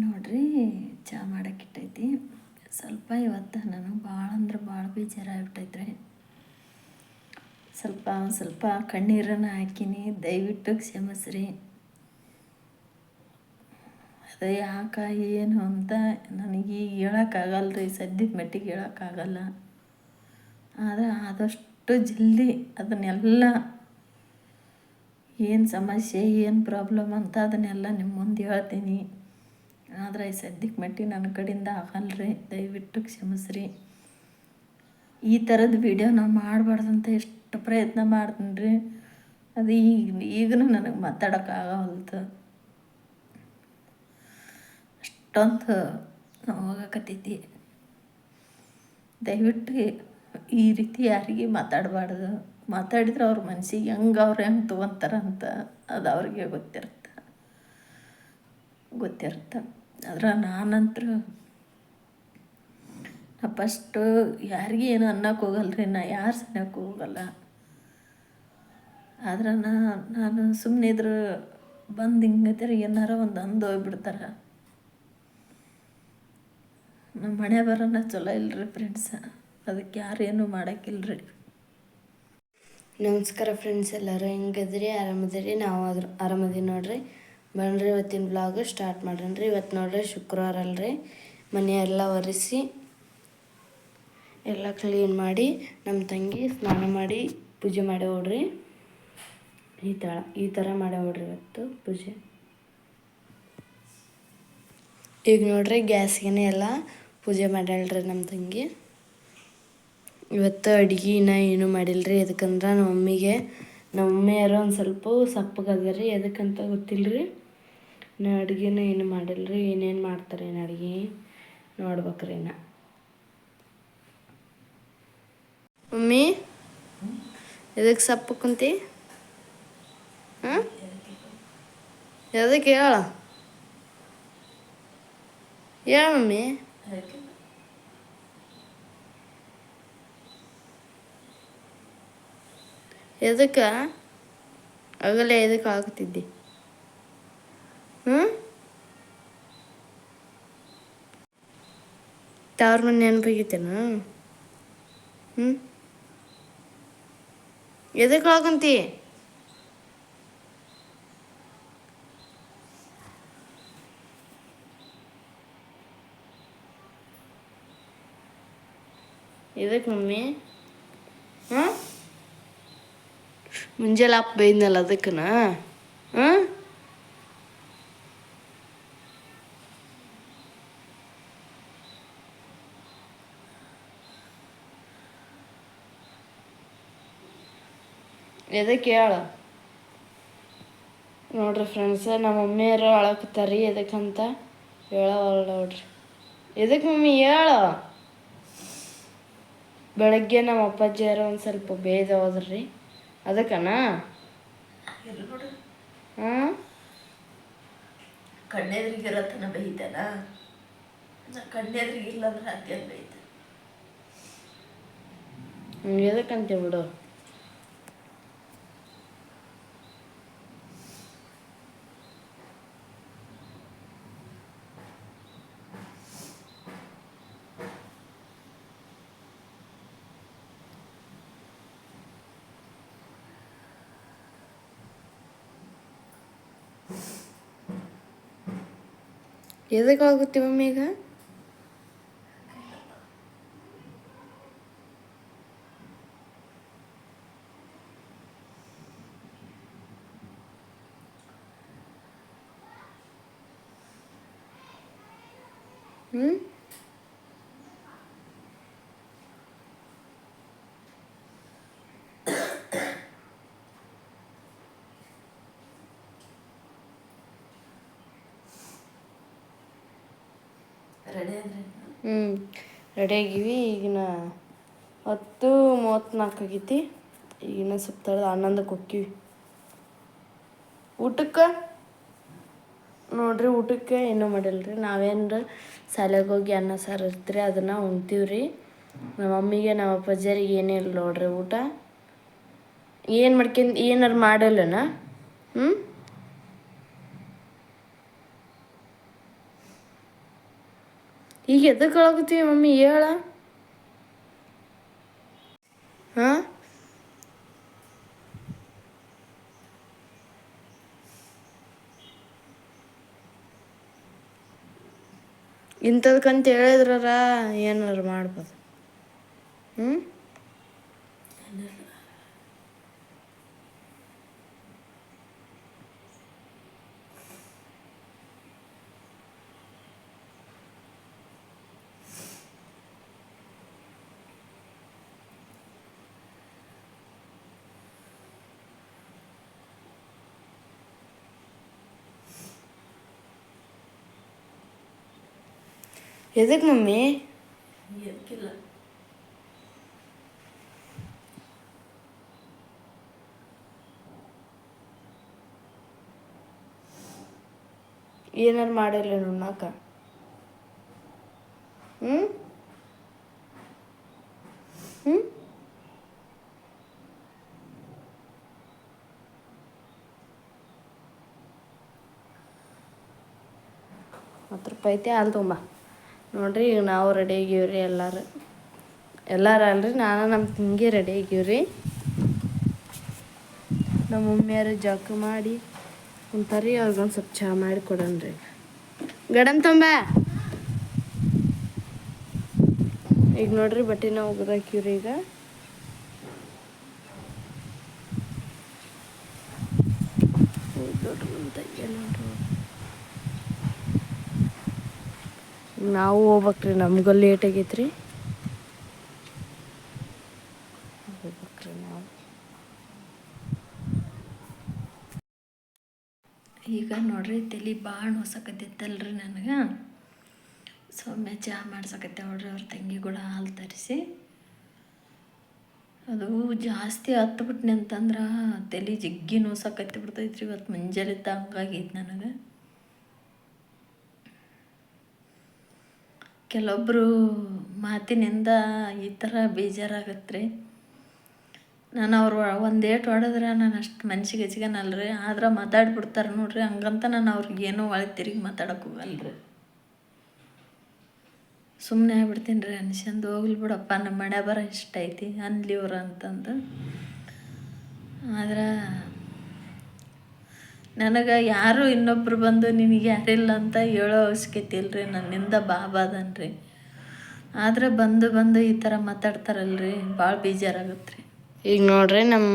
ನೋಡ್ರಿ, ಚಾ ಮಾಡಕ್ಕಿಟ್ಟೈತಿ ಸ್ವಲ್ಪ ಇವತ್ತು ನನಗೆ ಭಾಳ ಅಂದ್ರೆ ಭಾಳ ಬೇಜಾರಾಗ್ಬಿಟ್ಟೈತ್ರಿ. ಸ್ವಲ್ಪ ಸ್ವಲ್ಪ ಕಣ್ಣೀರನ್ನು ಹಾಕಿನಿ, ದಯವಿಟ್ಟು ಕ್ಷಮಿಸ್ರಿ. ಅದು ಯಾಕ, ಏನು ಅಂತ ನನಗೆ ಹೇಳೋಕ್ಕಾಗಲ್ಲ ರೀ ಸದ್ಯದ ಮಟ್ಟಿಗೆ ಹೇಳೋಕ್ಕಾಗಲ್ಲ. ಆದರೆ ಆದಷ್ಟು ಜಲ್ದಿ ಅದನ್ನೆಲ್ಲ ಏನು ಸಮಸ್ಯೆ, ಏನು ಪ್ರಾಬ್ಲಮ್ ಅಂತ ಅದನ್ನೆಲ್ಲ ನಿಮ್ಮ ಮುಂದೆ ಹೇಳ್ತೀನಿ. ಆದರೆ ಈ ಸದ್ಯಕ್ಕೆ ಮಟ್ಟಿ ನನ್ನ ಕಡೆಯಿಂದ ಆಗಲ್ರಿ, ದಯವಿಟ್ಟು ಕ್ಷಮಿಸ್ರಿ. ಈ ಥರದ ವಿಡಿಯೋ ನಾವು ಮಾಡಬಾರ್ದಂತ ಎಷ್ಟು ಪ್ರಯತ್ನ ಮಾಡ್ತೀನಿ ರೀ ಅದು ಈಗ ಈಗಲೂ ನನಗೆ ಮಾತಾಡೋಕ್ಕಾಗವಲ್ತು ಅಷ್ಟೊಂದು ಹೋಗಕತ್ತೈತಿ ದಯವಿಟ್ಟು ಈ ರೀತಿ ಯಾರಿಗೆ ಮಾತಾಡಬಾರ್ದು. ಮಾತಾಡಿದ್ರೆ ಅವ್ರ ಮನ್ಸಿಗೆ ಹೆಂಗೆ ಅವ್ರು ಹೆಂಗೆ ತೊಗೊಂತಾರಂತ ಅದು ಅವ್ರಿಗೆ ಗೊತ್ತಿರುತ್ತೆ. ಗೊತ್ತಿರುತ್ತೆ. ಆದ್ರೆ ನಾನಂತರ ನಾ ಫಸ್ಟು ಯಾರಿಗೆ ಏನು ಅನ್ನಕ್ಕೆ ಹೋಗಲ್ರಿ, ನಾ ಯಾರು ಸನ್ಯಕ್ಕೆ ಹೋಗಲ್ಲ. ಆದ್ರೆ ನಾ, ನಾನು ಸುಮ್ಮನೆ ಇದ್ರೆ ಬಂದು ಹಿಂಗತ್ತಾರೆ ಏನಾರ ಒಂದು ಅಂದು ಹೋಗ್ಬಿಡ್ತಾರೆ. ನಮ್ಮ ಮನೆ ಬರೋಣ ಚಲೋ ಇಲ್ರಿ ಫ್ರೆಂಡ್ಸ ಅದಕ್ಕೆ ಯಾರೇನು ಮಾಡೋಕ್ಕಿಲ್ರಿ ನಮಸ್ಕಾರ ಫ್ರೆಂಡ್ಸ್ ಎಲ್ಲರೂ, ಹೆಂಗದ್ರಿ? ಆರಾಮದಿರಿ? ನಾವು ಆದ್ರೂ ಆರಾಮದಿ ನೋಡ್ರಿ. ಬನ್ರಿ, ಇವತ್ತಿನ ಬ್ಲಾಗ್ ಸ್ಟಾರ್ಟ್ ಮಾಡ್ರಿ ಇವತ್ತು ನೋಡ್ರಿ, ಶುಕ್ರವಾರ ಅಲ್ರಿ. ಮನೆ ಎಲ್ಲ ಒರೆಸಿ, ಎಲ್ಲ ಕ್ಲೀನ್ ಮಾಡಿ ನಮ್ಮ ತಂಗಿ ಸ್ನಾನ ಮಾಡಿ, ಪೂಜೆ ಮಾಡಿ ಹೋಡ್ರಿ ಈ ಥರ ಈ ಥರ ಮಾಡಿ ಹೋಡ್ರಿ ಇವತ್ತು ಪೂಜೆ. ಈಗ ನೋಡ್ರಿ ಗ್ಯಾಸ್ಗೆ ಎಲ್ಲ ಪೂಜೆ ಮಾಡ್ಯಾಳ್ರಿ ನಮ್ಮ ತಂಗಿ. ಇವತ್ತು ಅಡ್ಗೆ ಇನ್ನೂ ಏನೂ ಮಾಡಿಲ್ರಿ? ಎದಕ್ಕಂದ್ರೆ ನಮ್ಮ ಮಮ್ಮಿಗೆ ನಮ್ಮ ಮಮ್ಮಿಯಾರು ಒಂದು ಸ್ವಲ್ಪ ಸಪ್ಪಗಾಗ್ಯಾರ ಎದಕ್ಕಂತ ಗೊತ್ತಿಲ್ಲ ರೀ ನಾ ಅಡುಗೆನ ಏನು ರೀ ಏನೇನು ಮಾಡ್ತಾರೆ ಏನು ಅಡುಗೆ? ನೋಡ್ಬೇಕ್ರಿ ನಾ. ಮಮ್ಮಿ ಎದಕ್ಕೆ ಸಪ್ಪು ಕುಂತಿ? ಹಾಂ? ಎದಕ್ಕೆ ಹೇಳ? ಹೇಳ ಮಮ್ಮಿ. ಎದಕ್ಕೆ? ಆಗಲೇ ಎದಕ್ಕೆ ಆಗ್ತಿದ್ದಿ ಹ್ಞೂ ತವ್ರ ಮನೆ ನೆನಪಾಗೈತೇನ ಹ್ಞೂ ಎದಕ್ಕೆ ಆಗಂತಿ ಎದಕ್ಕೆ ಮಮ್ಮಿ? ಹಾಂ ಮುಂಜಾನೆ ಅಪ್ಪ ಬೈದ್ನಲ್ಲ ಅದಕ್ಕನ? ಹಾಂ ಎದಕ್ಕೆ ಹೇಳ ನೋಡ್ರಿ ಫ್ರೆಂಡ್ಸ್ ನಮ್ಮ ಮಮ್ಮಿಯರು ಅಳಕತ್ತಾರಿ ಎದಕ್ಕಂತ ಹೇಳವಲ್ಲ ನೋಡ್ರಿ. ಎದಕ್ಕೆ ಮಮ್ಮಿ ಹೇಳ. ಬೆಳಗ್ಗೆ ನಮ್ಮ ಅಪ್ಪಾಜಿಯರು ಒಂದು ಸ್ವಲ್ಪ ಭೇದ ಹೋದ್ರಿ. ಅದಕ್ಕನ? ಹಾಂ? ಕಣ್ಣೆದ್ರಿಗೆ ಇರತ್ತನ ಬೈತಾನ ಕಣ್ಣೆದ್ರಿಗಿಲ್ಲ ಅಂದ್ರೆ ಅತ್ಯಂತ ಬೈತಾನೆ ಎದಕ್ಕಂತೆ ಬಿಡು. ಎದಕ್ಕೆ ಆಗುತ್ತೆ ಮಮ್ಮಿ ಈಗ ಹ್ಞೂ ಹ್ಞೂ ರೆಡಿ ಆಗಿವಿ. ಈಗಿನ ಹತ್ತು ಮೂವತ್ತ್ನಾಲ್ಕು ಆಗೈತಿ. ಈಗಿನ ಸ್ವಲ್ಪ ತಡೆದು ಹನ್ನೊಂದಕ್ಕೆ ಹೋಕ್ಕಿವಿ. ಊಟಕ್ಕೆ? ನೋಡ್ರಿ ಊಟಕ್ಕೆ ಏನೂ ಮಾಡಿಲ್ರಿ. ನಾವೇನ್ರ ಶಾಲೆಗೆ ಹೋಗಿ ಅನ್ನ ಸಾರು ಇರ್ತೀರಿ, ಅದನ್ನು ಉಣ್ತೀವಿ ರೀ ನಮ್ಮ ಮಮ್ಮಿಗೆ, ನಮ್ಮ ಅಪ್ಪಾಜಿಯರಿಗೆ ಏನಿಲ್ಲ ನೋಡ್ರಿ ಊಟ. ಏನು ಮಾಡ್ಕೊಂಡು, ಏನಾರು ಮಾಡಲ್ಲನ? ಹ್ಞೂ ಈಗ ಎದಕ್ಕೆ ಹೇಳಕತ್ತೀವಿ ಮಮ್ಮಿ? ಹೇಳ. ಹಾಂ? ಇಂಥದ್ಕಂತ ಹೇಳಿದ್ರಾರ ಏನಾರು ಮಾಡ್ಬೋದು? ಹ್ಞೂ ಎದಕ್ಕೆ ಮಮ್ಮಿ ಎದಕ್ಕಿಲ್ಲ ಏನಾರು ಮಾಡಿಲ್ಲ ಉಣ್ಣಾಕ ಹ್ಞೂ ಹ್ಞೂ ಹತ್ತು ರೂಪಾಯಿ ಐತೆ ಹಾಲು ತುಂಬ ನೋಡ್ರಿ, ಈಗ ನಾವು ರೆಡಿ ರೀ ಎಲ್ಲರೂ. ಎಲ್ಲರೂ ಅಲ್ರಿ, ನಾನು ನಮ್ಮ ತಂಗಿ ರೆಡಿ ರೀ ನಮ್ಮ ಮಮ್ಮಿಯರು ಜಳಕ ಮಾಡಿ ಕುಂತಾರಿ, ಅವ್ರಿಗೊಂದು ಸ್ವಲ್ಪ ಚಹಾ ಮಾಡಿ ಕೊಡೋಣ್ರಿ ಗಡಮ್ ತಂಬ. ಈಗ ನೋಡ್ರಿ, ಬಟ್ಟೆ ಬಟ್ಟೆನ ಒಗ್ದಾಕಿವ್ರಿ ಈಗ. ನೋಡ್ರಿ ನಮ್ ತಂಗಿ ಎಲ್ಲ ನೋಡ್ರಿ. ನಾವು ಹೋಗ್ಬೇಕ್ರಿ, ನಮಗೂ ಲೇಟ್ ಆಗೈತ್ರಿ. ಹೋಗ್ಬೇಕ್ರಿ ನಾವು. ಈಗ ನೋಡ್ರಿ, ತಲೆ ಭಾಳ ನೋಸಕತ್ತಿತ್ತಲ್ರಿ ನನಗೆ. ಸೊಮ್ಮೆ ಚಹಾ ಮಾಡ್ಸಕತ್ತೆ ನೋಡ್ರಿ ಅವ್ರ ತಂಗಿ ಕೂಡ ಹಾಲು ತರಿಸಿ. ಅದು ಜಾಸ್ತಿ ಹತ್ಬಿಟ್ನಿ ಅಂತಂದ್ರೆ ತಲೆ ಜಗ್ಗಿ ನೋಸಕತ್ತಿ ಬಿಡ್ತೈತ್ರಿ ಇವತ್ತು ಮುಂಜಾನೆ ಹಂಗಾಗೈತೆ ನನಗೆ. ಕೆಲವೊಬ್ಬರು ಮಾತಿನಿಂದ ಈ ಥರ ಬೇಜಾರಾಗತ್ತೆ ರೀ. ನಾನು ಅವ್ರು ಒಂದು ಏಟು ಹೊಡೆದ್ರೆ ನಾನು ಅಷ್ಟು ಮನ್ಸಿಗೆ ಹಚ್ಕೊನಲ್ರಿ ಆದ್ರೆ ಮಾತಾಡ್ಬಿಡ್ತಾರೆ ನೋಡ್ರಿ, ಹಂಗಂತ ನಾನು ಅವ್ರಿಗೆ ಏನೋ ಒಳಗೆ ತಿರುಗಿ ಮಾತಾಡಕ್ಕೆ ರೀ. ಸುಮ್ಮನೆ ಆಗ್ಬಿಡ್ತೀನಿ ರೀ, ಅನ್ಸ್ಯಂದು ಹೋಗ್ಲಿ ಬಿಡಪ್ಪ ನಮ್ಮ ಮನೆ ಬರ ಇಷ್ಟ ಐತಿ, ಅನ್ಲಿ ಅವ್ರು ಅಂತಂದು. ಆದ್ರೆ ನನಗೆ ಯಾರು ಇನ್ನೊಬ್ರು ಬಂದು ನಿನಗೆ ಯಾರಿಲ್ಲ ಅಂತ ಹೇಳೋ ಅವಶ್ಯಕತೆ ಇಲ್ರಿ ನನ್ನಿಂದ ಬಾಬಾದನ್ರಿ ಆದ್ರೆ ಬಂದು ಬಂದು ಈ ಥರ ಮಾತಾಡ್ತಾರಲ್ರಿ ಭಾಳ ಬೇಜಾರಾಗತ್ತೆ ರೀ ಈಗ ನೋಡ್ರಿ ನಮ್ಮ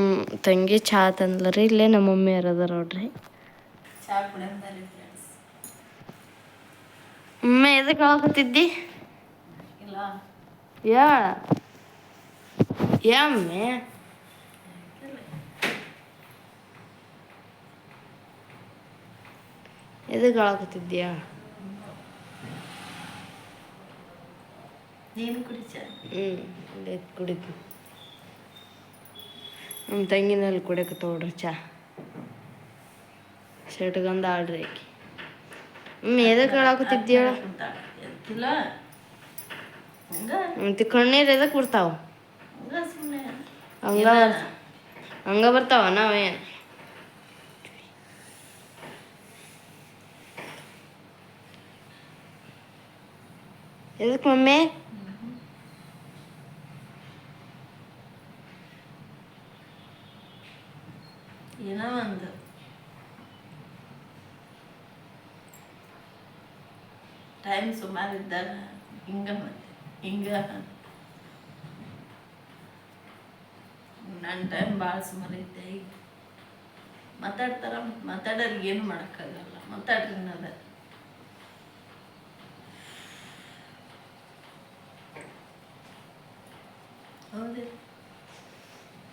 ತಂಗಿ ಚಹಾ ತಂದ್ಲರಿ ಇಲ್ಲೇ ನಮ್ಮ ಮಮ್ಮಿ ಅರದ ನೋಡ್ರಿ. ಚಾ ಮಮ್ಮಿ ಎದಕ್ಕೆ ಹೇಳಕತ್ತಿದ್ದಿ ಇಲ್ಲ. ಯಾ ಯಮ್ಮೆ ಎದಕ್ಕೆ ಆಳಕತ್ತಿದ್ಯಾ ಹ್ಞೂ ಕುಡಿತು ನಮ್ಮ ತಂಗಿನಲ್ಲಿ ಕುಡಿಯಕ್ಕೆ ತೊಗೊಡ್ರಿ ಚಾ. ಸೆಟ್ಗಂದ ಆಡ್ರಿ ಆಕಿ. ಹ್ಞೂ ಎದಕ್ಕೆ ಹಂಗ? ಮತ್ತೆ ಕಣ್ಣೀರು ಎದಕ್ಕೆ ಬರ್ತಾವ ಹಂಗ ಹಂಗ ಬರ್ತಾವ ನಾವೇನು? ಎದಕ್ಕೆ ಮಮ್ಮಿ ಏನೋ ಒಂದು ಟೈಮ್ ಸುಮಾರು ಇದ್ದಾಗ ಹಿಂಗ ಮತ್ತೆ ಹಿಂಗ ನನ್ನ ಟೈಮ್ ಭಾಳ ಸುಮಾರು ಐತೆ ಈಗ ಮಾತಾಡ್ತಾರ ಮಾತಾಡೋರಿಗೆ ಏನು ಮಾಡೋಕ್ಕಾಗಲ್ಲ ಮಾತಾಡ್ರಿ ಅನ್ನೋದ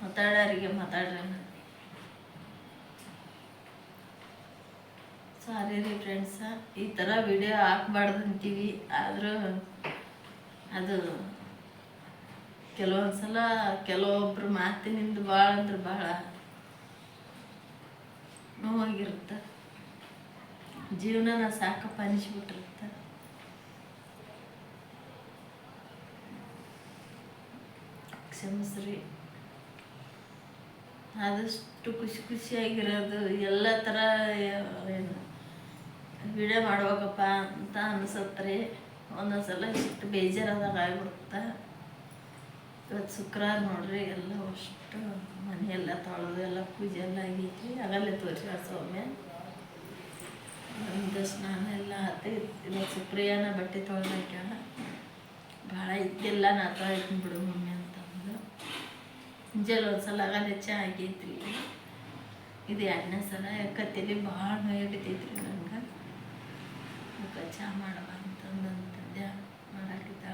ಮಾತಾಡೋರಿಗೆ ಮಾತಾಡ್ರಿ ಸಾರಿ ರೀ ಫ್ರೆಂಡ್ಸ ಈ ಥರ ವಿಡಿಯೋ ಹಾಕ್ಬಾರ್ದು ಅಂತೀವಿ, ಆದರೂ ಅದು ಕೆಲವೊಂದು ಸಲ ಕೆಲವೊಬ್ರು ಮಾತಿನಿಂದ ಭಾಳ ಅಂದ್ರೆ ಭಾಳ ನೋವಾಗಿರುತ್ತೆ. ಜೀವನನ ಸಾಕಪ್ಪ ಅನಿಸ್ಬಿಟ್ಟಿರುತ್ತೆ. ಕ್ಷಮಿಸ್ರಿ. ಆದಷ್ಟು ಖುಷಿ ಖುಷಿಯಾಗಿರೋದು ಎಲ್ಲ ಥರ ಏನು, ವಿಡಿಯೋ ಮಾಡ್ಬೇಕಪ್ಪ ಅಂತ ಅನ್ಸತ್ರಿ. ಒಂದೊಂದ್ಸಲ ಇಷ್ಟು ಬೇಜಾರಾದಾಗ ಆಗ್ಬಿಡುತ್ತೆ. ಇವತ್ತು ಶುಕ್ರವಾರ ನೋಡ್ರಿ, ಎಲ್ಲ ಅಷ್ಟು ಮನೆಯೆಲ್ಲ ತೊಳೆದು ಎಲ್ಲ ಪೂಜೆ ಎಲ್ಲ ಆಗೈತಿ ಆಗಲ್ಲೇ ತೋರಿಸಿ ಸ್ವಾಮಿ. ಒಂದು ಸ್ನಾನ ಎಲ್ಲ ಆತು. ಇವತ್ತು ಸುಪ್ರಿಯಾನ ಬಟ್ಟೆ ತೊಳೆದಾಕ್ಯಾಳ ಭಾಳ ಇದ್ದಿಲ್ಲ ನಾ ತೊಳಿತೀನಿ ಬಿಡು ಮುಂಜಾನೆ ಒಂದು ಸಲ ಆಗಲ್ಲೇ ಚಾ ಆಗೈತ್ರಿ ಇದು ಎರಡನೇ ಸಲ ಕತ್ತಲಿ ಭಾಳ ನೋಯಾಗತೈತ್ರಿ ನಂಗೆ. ಅದಕ್ಕೆ ಚಾ ಮಾಡವ ಅಂತಂದು ಮಾಡಾಕಿದ್ದ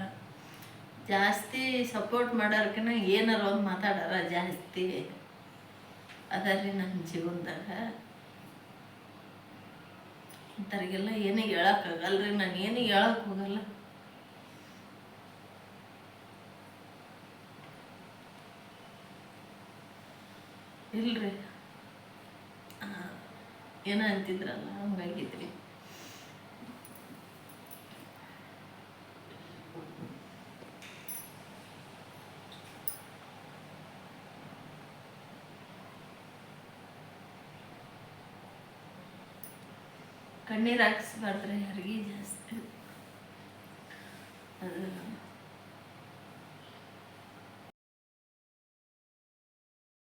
ಜಾಸ್ತಿ ಸಪೋರ್ಟ್ ಮಾಡೋರ್ಕಿನ ಏನಾರ ಒಂದು ಮಾತಾಡಾರ ಜಾಸ್ತಿ. ಅದರಿ ನನ್ನ ಜೀವನದಾಗ. ಅಂಥವ್ರಿಗೆಲ್ಲ ಏನು ರೀ ನಾನು ಏನಿಗೆ ಹೇಳಕ್ಕೆ ಹೋಗಲ್ಲ. ಇಲ್ರಿ. ಏನೋ ಅಂತಿದ್ರಲ್ಲ ಹಂಗಾಗಿದ್ರಿ. ಕಣ್ಣೀರು ಹಾಕಿಸ್ಬಾರ್ದ್ರಿ ಯಾರಿಗೆ